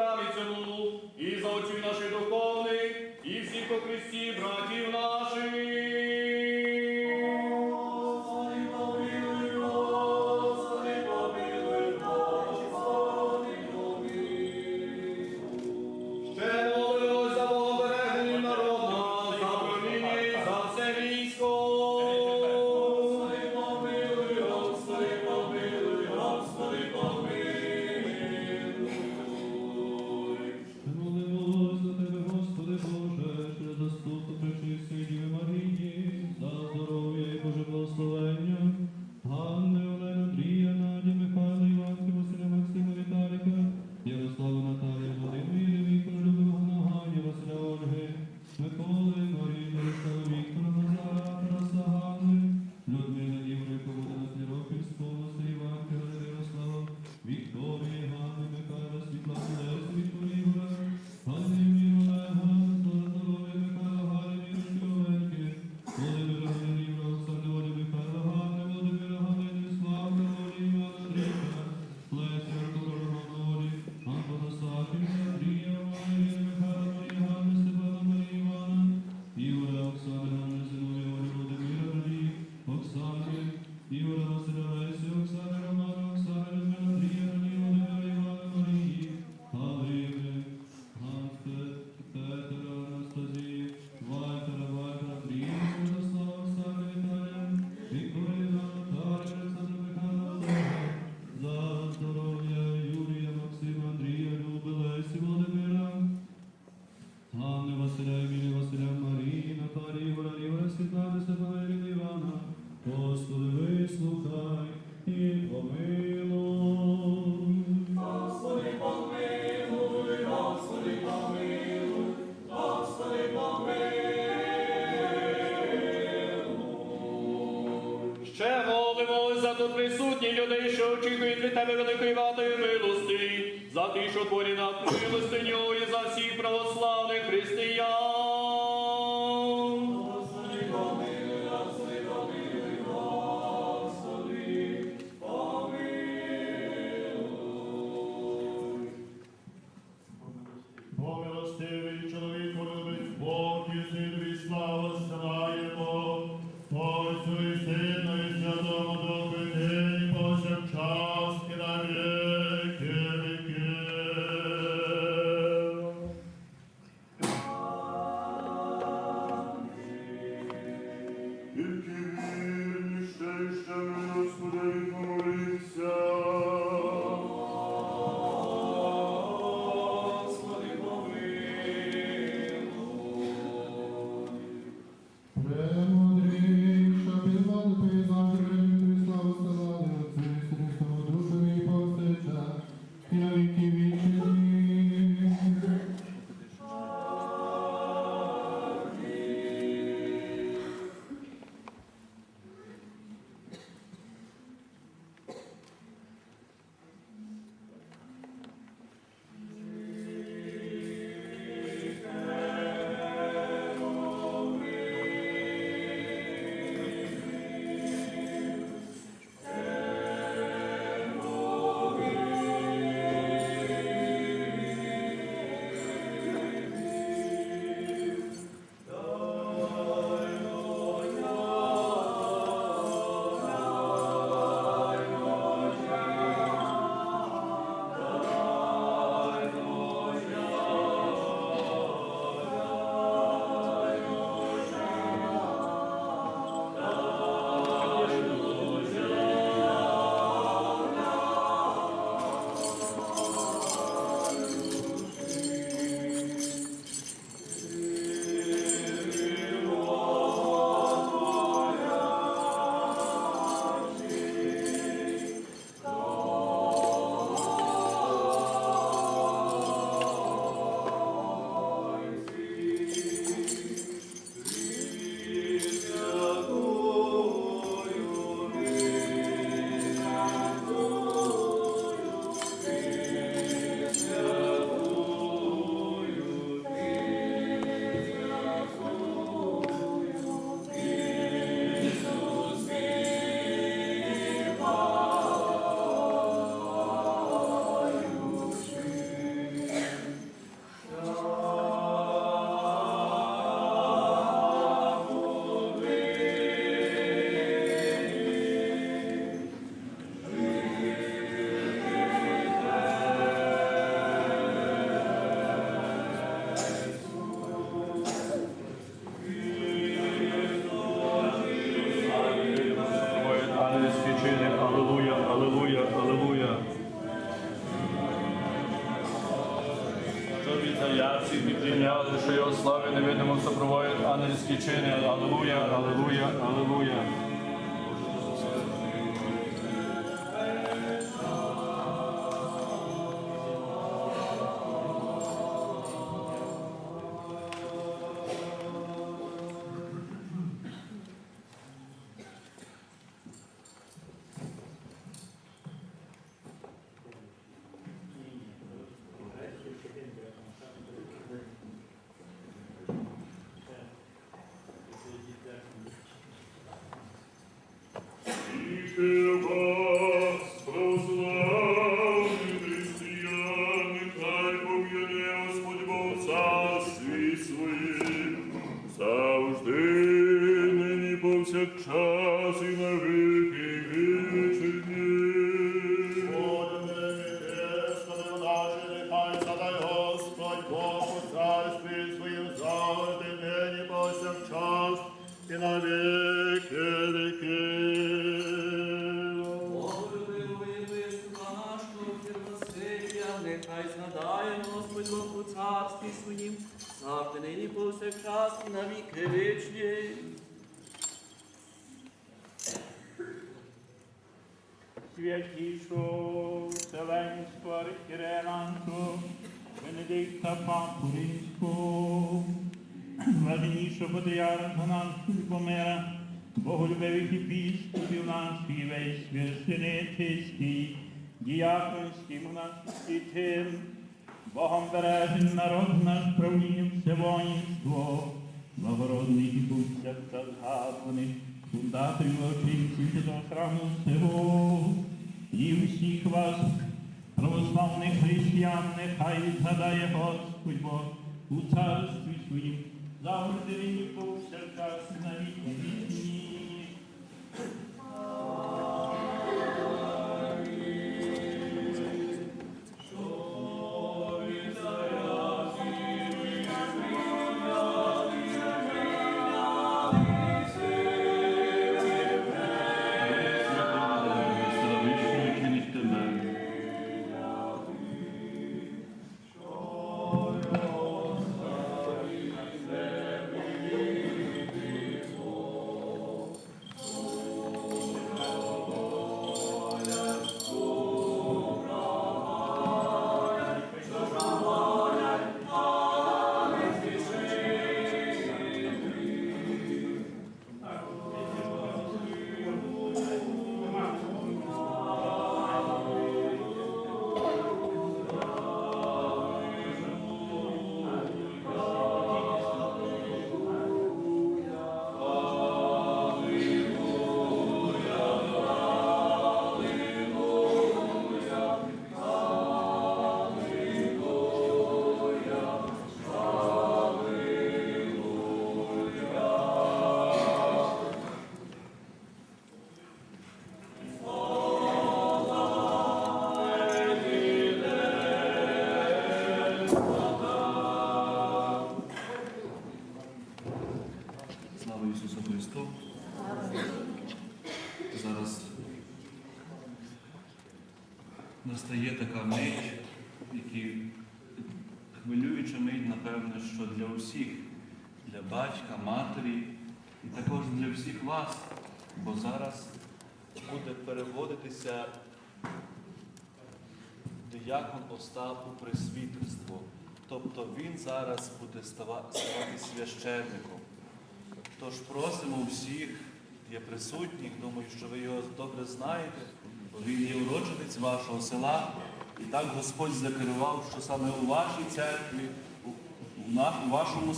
праві цьому, і за очі наших духовних, і всіх по Христі, братів наших. Ще молимося за тут присутні людей, що очікують від тебе великої ватої милости, за ті, що творі над милостиню за всіх православних християн. Від заяці, підрівняли, що його слави невидимо супроводять ангельські чини. Аллилуйя, аллилуйя, аллилуйя. Нехай згадає Господь Бог у царстві своїм, завжди нині повсякчас і на віки вічні. Святішу Вселенську архіренанту, Венедикта Папуринську, Владимішу Патріарха нашого Любомира, Боголюбивих епіскопів наших і весь священительський, діяконський монаший тим, Богом бережен народ наш правлінням все воїнство, благородних і будь та згадуваних, фундаторів очинців святого храму всього, і всіх вас, православних християн, нехай згадає Господь Бог у царстві своїм, завжди повсякчас і на віки настає така мить, які хвилююча мить, напевне, що для усіх, для батька, матері і також для всіх вас, бо зараз буде переводитися диякон Остап у пресвітерство. Тобто він зараз буде ставати священником. Тож просимо всіх, є присутніх, думаю, що ви його добре знаєте, він є уродженець вашого села. І так Господь закерував, що саме у вашій церкві, у, вашому вашому